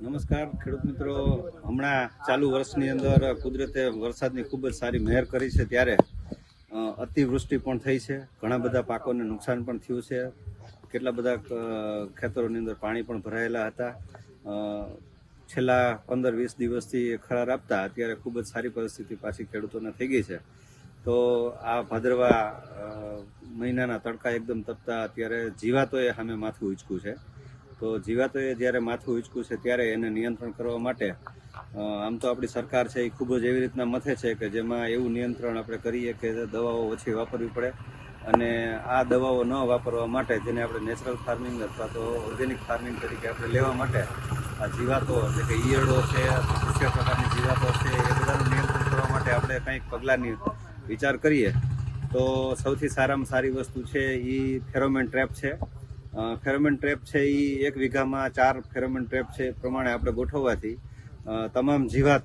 નમસ્કાર, ખેડૂત મિત્રો. હમણાં ચાલુ વર્ષની અંદર કુદરતે વરસાદની ખૂબ જ સારી મહેર કરી છે ત્યારે અતિવૃષ્ટિ પણ થઈ છે. ઘણા બધા પાકોને નુકસાન પણ થયું છે. કેટલા બધા ખેતરોની અંદર પાણી પણ ભરાયેલા હતા. છેલ્લા પંદર વીસ દિવસથી ખરાર આપતા અત્યારે ખૂબ જ સારી પરિસ્થિતિ પાછી ખેડૂતોને થઈ ગઈ છે. તો આ ભાદરવા મહિનાના તડકા એકદમ તપતા અત્યારે જીવાતોએ સામે માથું ઉચકું છે. તો જીવાતોએ જ્યારે માથું ઉંચકું છે ત્યારે એને નિયંત્રણ કરવા માટે આમ તો આપણી સરકાર છે એ ખૂબ જ એવી રીતના મથે છે કે જેમાં એવું નિયંત્રણ આપણે કરીએ કે દવાઓ ઓછી વાપરવી પડે અને આ દવાઓ ન વાપરવા માટે જેને આપણે નેચરલ ફાર્મિંગ અથવા તો ઓર્ગેનિક ફાર્મિંગ તરીકે આપણે લેવા માટે આ જીવાતો એટલે કે ઈયળો છે, કૃષિ પ્રકારની જીવાતો છે એ બધાનું નિયંત્રણ કરવા માટે આપણે કંઈક પગલાંની વિચાર કરીએ. તો સૌથી સારામાં સારી વસ્તુ છે એ ફેરોમેન ટ્રેપ છે. ફેરોમેન ટ્રેપ છે એ એક વીઘામાં ચાર ફેરોમેન ટ્રેપ છે પ્રમાણે આપણે ગોઠવવાથી તમામ જીવાત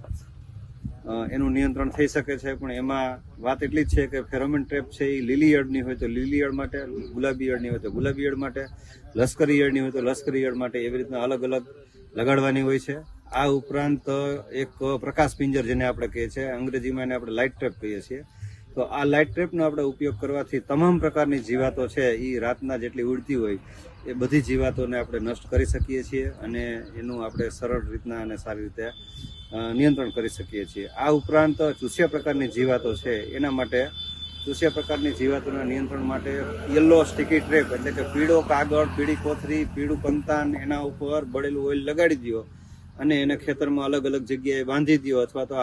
એનું નિયંત્રણ થઈ શકે છે. પણ એમાં વાત એટલી જ છે કે ફેરોમેન ટ્રેપ છે એ લીલી ઈયળની હોય તો લીલી ઈયળ માટે, ગુલાબી ઈયળની હોય તો ગુલાબી ઈયળ માટે, લશ્કરી ઈયળની હોય તો લશ્કરી ઈયળ માટે એવી રીતના અલગ અલગ લગાડવાની હોય છે. આ ઉપરાંત એક પ્રકાશ પિંજર જેને આપણે કહીએ છીએ અંગ્રેજીમાં એને આપણે લાઇટ ટ્રેપ કહીએ છીએ. તો આ લાઇટ ટ્રેપનો આપણે ઉપયોગ કરવાથી તમામ પ્રકારની જીવાતો છે એ રાતના જેટલી ઉડતી હોય, એ બધી જીવાતોને આપણે નષ્ટ કરી શકીએ છીએ અને એનું આપણે સરળ રીતના અને સારી રીતે નિયંત્રણ કરી શકીએ છીએ. આ ઉપરાંત ચૂસ્યા પ્રકારની જીવાતો છે, એના માટે ચૂસ્યા પ્રકારની જીવાતોના નિયંત્રણ માટે યલો સ્ટીકી ટ્રેપ એટલે કે પીળો કાગળ, પીળી કોથરી, પીળું કંતાન એના ઉપર બળેલું ઓઇલ લગાડી દો અને એને ખેતરમાં અલગ અલગ જગ્યાએ બાંધી દો અથવા તો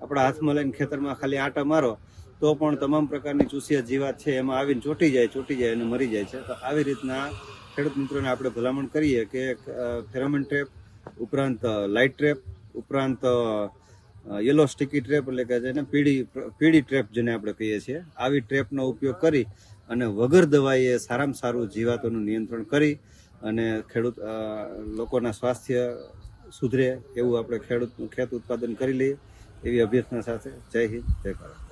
આપણા હાથમાં લઈને ખેતરમાં ખાલી આટા મારો, તો પણ તમામ પ્રકારની ચૂસિયા જીવાત છે એમાં આવીને ચોંટી જાય ચોંટી જાય અને મરી જાય છે. તો આવી રીતના ખેડૂત મિત્રોને આપણે ભલામણ કરીએ કે ફેરોમેન ટ્રેપ, ઉપરાંત લાઇટ ટ્રેપ, ઉપરાંત યલો સ્ટીકી ટ્રેપ એટલે કે જેને પીળી પીળી ટ્રેપ જેને આપણે કહીએ છીએ, આવી ટ્રેપનો ઉપયોગ કરી અને વગર દવાઈએ સારામાં સારું જીવાતોનું નિયંત્રણ કરી અને ખેડૂત લોકોના સ્વાસ્થ્ય સુધરે એવું આપણે ખેડૂત, ખેત ઉત્પાદન કરી લઈએ. એવી અભ્યર્થના સાથે જય હિન્દ જય ભારત.